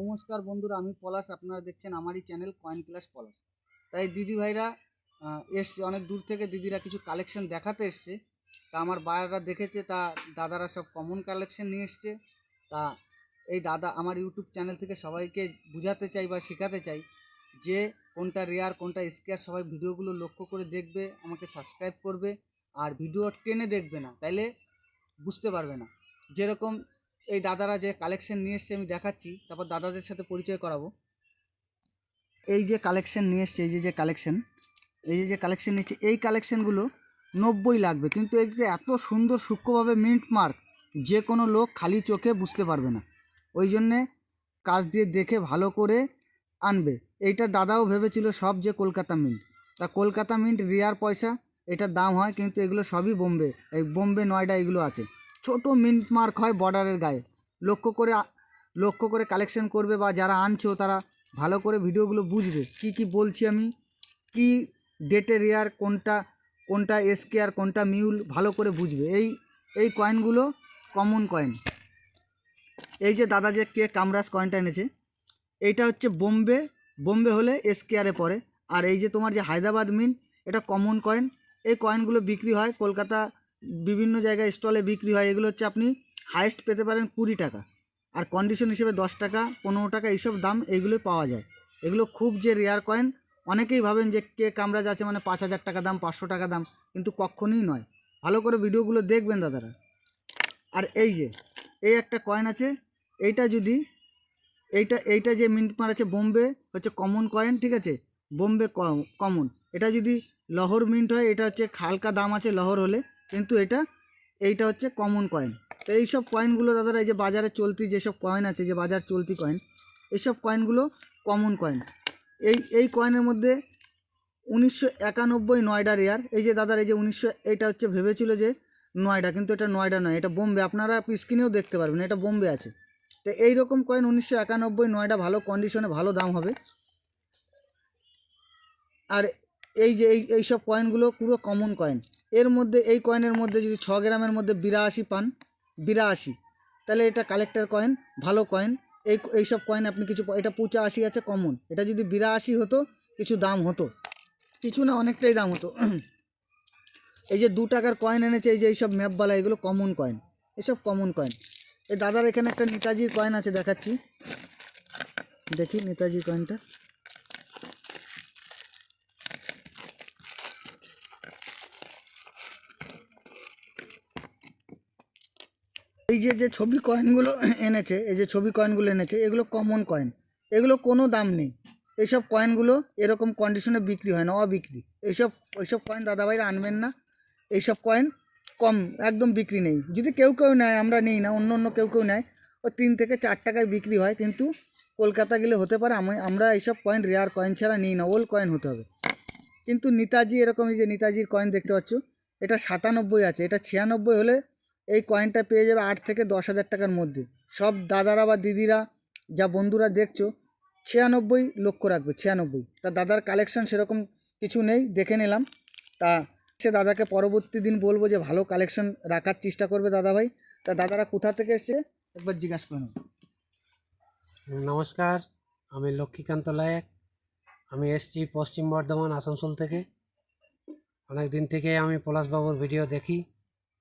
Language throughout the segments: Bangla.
নমস্কার বন্ধুরা, আমি পলাশ। আপনারা দেখছেন আমারই চ্যানেল কয়েন প্লাস পলাশ তাই দিদি ভাইরা এসছে, অনেক দূর থেকে দিদিরা কিছু কালেকশন দেখাতে এসছে। তা আমার বায়াররা দেখেছে, তা দাদারা সব কমন কালেকশন নিয়ে এসছে। তা এই দাদা আমার ইউটিউব চ্যানেল থেকে সবাইকে বোঝাতে চাই বা শেখাতে চাই যে কোনটা রেয়ার কোনটা স্কেয়ার সবাই ভিডিওগুলো লক্ষ্য করে দেখবে, আমাকে সাবস্ক্রাইব করবে। আর ভিডিও টেনে দেখবে না, তাইলে বুঝতে পারবে না। যেরকম এই দাদারা যে কালেকশন নিয়ে এসছে আমি দেখাচ্ছি, তারপর দাদাদের সাথে পরিচয় করাবো। এই যে কালেকশন নিয়ে এসছে, এই যে যে কালেকশন এই যে যে কালেকশন নিচ্ছে এই কালেকশনগুলো নব্বই লাগবে, কিন্তু এইটা এত সুন্দর সূক্ষ্মভাবে মিন্ট মার্ক যে কোনো লোক খালি চোখে বুঝতে পারবে না। ওই জন্যে কাজ দিয়ে দেখে ভালো করে আনবে। এইটা দাদাও ভেবেছিল সব যে কলকাতা মিন্ট তা কলকাতা মিন্ট রিয়ার পয়সা, এটার দাম হয়, কিন্তু এগুলো সবই বোম্বে। এই বোম্বে নয়ডা এগুলো আছে। ছোট মিন্ট মার্ক হয় বর্ডারের গায়ে। লক্ষ্য করে লক্ষ্য করে কালেকশন করবে বা যারা আনছো তারা ভালো করে ভিডিওগুলো বুঝবে। কি কি বলছি আমি? কি ডেটে রেয়ার কোনটা কোনটা এসকে আর কোনটা মিউল ভালো করে বুঝবে। এই এই কয়েনগুলো কমন কয়েন এই যে দাদা যে কে কামরাস কয়েনটা এনেছে, এইটা হচ্ছে বোম্বে বোম্বে হলে এসকেআরে পড়ে আর এই যে তোমার যে হায়দ্রাবাদ মিন এটা কমন কয়েন এই কয়েনগুলো বিক্রি হয় কলকাতা বিভিন্ন জায়গায় স্টলে বিক্রি হয়, এগুলো হচ্ছে আপনি হায়েস্ট পেতে পারেন কুড়ি টাকা। আর কন্ডিশন হিসেবে দশ টাকা, পনেরো টাকা এইসব দাম এইগুলোই পাওয়া যায়। এগুলো খুব যে রেয়ার কয়েন অনেকেই ভাবেন যে কে কামরাজ আছে মানে পাঁচ হাজার টাকা দাম, পাঁচশো টাকা দাম, কিন্তু কখনই নয়। ভালো করে ভিডিওগুলো দেখবেন দাদারা। আর এই যে, এই একটা কয়েন আছে, এইটা যদি, এইটা এইটা যে মিন্ট মার আছে বোম্বে, হচ্ছে কমন কয়েন ঠিক আছে? বোম্বে কমন এটা যদি লহর মিন্ট হয়, এটা হচ্ছে হালকা দাম আছে লহর হলে। কিন্তু এটা, এইটা হচ্ছে কমন কয়েন তো এইসব কয়েনগুলো দাদারা, এই যে বাজারে চলতি যেসব কয়েন আছে, যে বাজার চলতি কয়েন এইসব কয়েনগুলো কমন কয়েন এই এই কয়েনের মধ্যে উনিশশো একানব্বই নয়ডা রেয়ার এই যে দাদার, এই যে উনিশশো, এইটা হচ্ছে ভেবেছিল যে নয়ডা, কিন্তু এটা নয়ডা নয়, এটা বোম্বে। আপনারা স্ক্রিনেও দেখতে পারবেন, এটা বোম্বে আছে। তো এই রকম কয়েন উনিশশো একানব্বই নয়ডা ভালো কন্ডিশনে ভালো দাম হবে। আর এই যে, এই, এইসব কয়েনগুলো পুরো কমন কয়েন এর মধ্যে, এই কয়েনের মধ্যে যদি ছ গ্রামের মধ্যে বিরাশি পান, বিরাশি, তাহলে এটা কালেক্টর কয়েন ভালো কয়েন এই, এইসব কয়েন আপনি কিছু, এটা পঁচাশি আছে কমন এটা যদি বিরাশি হতো, কিছু দাম হতো। কিছু না, অনেকটাই দাম হতো। এই যে দু টাকার কয়েন এনেছে, এই যে এইসব ম্যাপবালা এগুলো কমন কয়েন এসব কমন কয়েন এই দাদার এখানে একটা নেতাজির কয়েন আছে, দেখাচ্ছি। দেখি নেতাজির কয়েনটা এই যে যে ছবি কয়েনগুলো এনেছে, এই যে ছবি কয়েনগুলো এনেছে, এগুলো কমন কয়েন এগুলো কোনো দাম নেই। এইসব কয়েনগুলো এরকম কন্ডিশনে বিক্রি হয় না, অবিক্রি। এইসব ওইসব কয়েন দাদাভাইরা আনবেন না। এইসব কয়েন কম, একদম বিক্রি নেই। যদি কেউ কেউ নেয়, আমরা নেই না, অন্য অন্য কেউ কেউ নেয়, ও তিন থেকে চার টাকায় বিক্রি হয়, কিন্তু কলকাতা গেলে হতে পারে, আমি, আমরা এইসব কয়েন রেয়ার কয়েন ছাড়া নিই না ওল্ড কয়েন হতে হবে। কিন্তু নেতাজি এরকম, এই যে নেতাজির কয়েন দেখতে পাচ্ছ, এটা সাতানব্বই আছে, এটা ছিয়ানব্বই হলে এই কয়েনটা পেয়ে যাবে আট থেকে দশ হাজার টাকার মধ্যে। সব দাদারা বা দিদিরা, যা বন্ধুরা দেখছ, ছিয়ানব্বই লক্ষ্য রাখবে, ছিয়ানব্বই। তা দাদার কালেকশন সেরকম কিছু নেই, দেখে নিলাম। তা সে দাদাকে পরবর্তী দিন বলব যে ভালো কালেকশন রাখার চেষ্টা করবে দাদা ভাই। তা দাদারা কোথা থেকে এসে একবার জিজ্ঞাসা করে নমস্কার, আমি লক্ষ্মীকান্ত লায়ক। আমি এসছি পশ্চিম বর্ধমান আসানসোল থেকে। অনেক দিন থেকে আমি পলাশবাবুর ভিডিও দেখি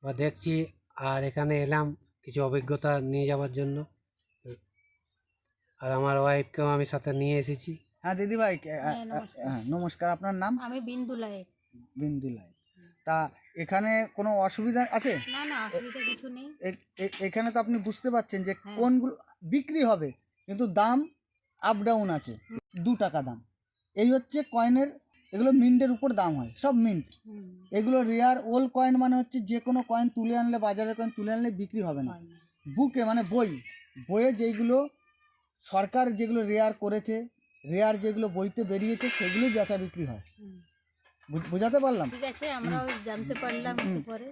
বা দেখছি। আর এখানে এলাম কিছু অভিজ্ঞতা নিয়ে যাওয়ার জন্য। আর আমার ওয়াইফকেও আমি সাথে নিয়ে এসেছি। হ্যাঁ দিদি ভাই হ্যাঁ, নমস্কার। হ্যাঁ আপনার নাম? আমি বিন্দু লায়েক। বিন্দু লাই তা এখানে কোনো অসুবিধা আছে? না না অসুবিধা কিছু নেই। এখানে তো আপনি বুঝতে পারছেন যে হ্যাঁ। কোনগুলো বিক্রি হবে কিন্তু দাম আপ ডাউন আছে দু টাকা দাম। এই হচ্ছে কয়েনের এগুলো মিন্টের উপর দাম হয় সব মিন্ট। এগুলো রেয়ার ওল্ড কয়েন মানে হচ্ছে যে কোনো কয়েন তুলে আনলে বাজারের কয়েন তুলে আনলে বিক্রি হবে না। বুকে মানে বই বইয়ে যেগুলো সরকার যেগুলো রেয়ার করেছে রেয়ার যেগুলো বইতে বেরিয়েছে সেগুলোই বেচা বিক্রি হয়। বোঝাতে পারলাম? ঠিক আছে জানতে পারলাম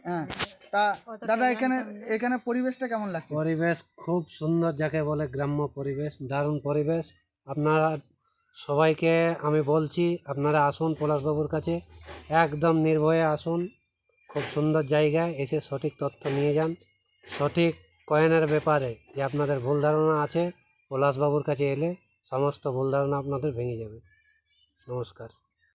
হ্যাঁ। তা দাদা এখানে এখানে পরিবেশটা কেমন লাগছে? পরিবেশ খুব সুন্দর যাকে বলে গ্রাম্য পরিবেশ দারুণ পরিবেশ। আপনারা সবাইকে আমি বলছি, আপনারা আসুন পলাশবাবুর কাছে, একদম নির্ভয়ে আসুন, খুব সুন্দর জায়গায় এসে সঠিক তথ্য নিয়ে যান। সঠিক কয়েনের ব্যাপারে যে আপনাদের ভুল ধারণা আছে, পলাশবাবুর কাছে এলে সমস্ত ভুল ধারণা আপনাদের ভেঙে যাবে। নমস্কার।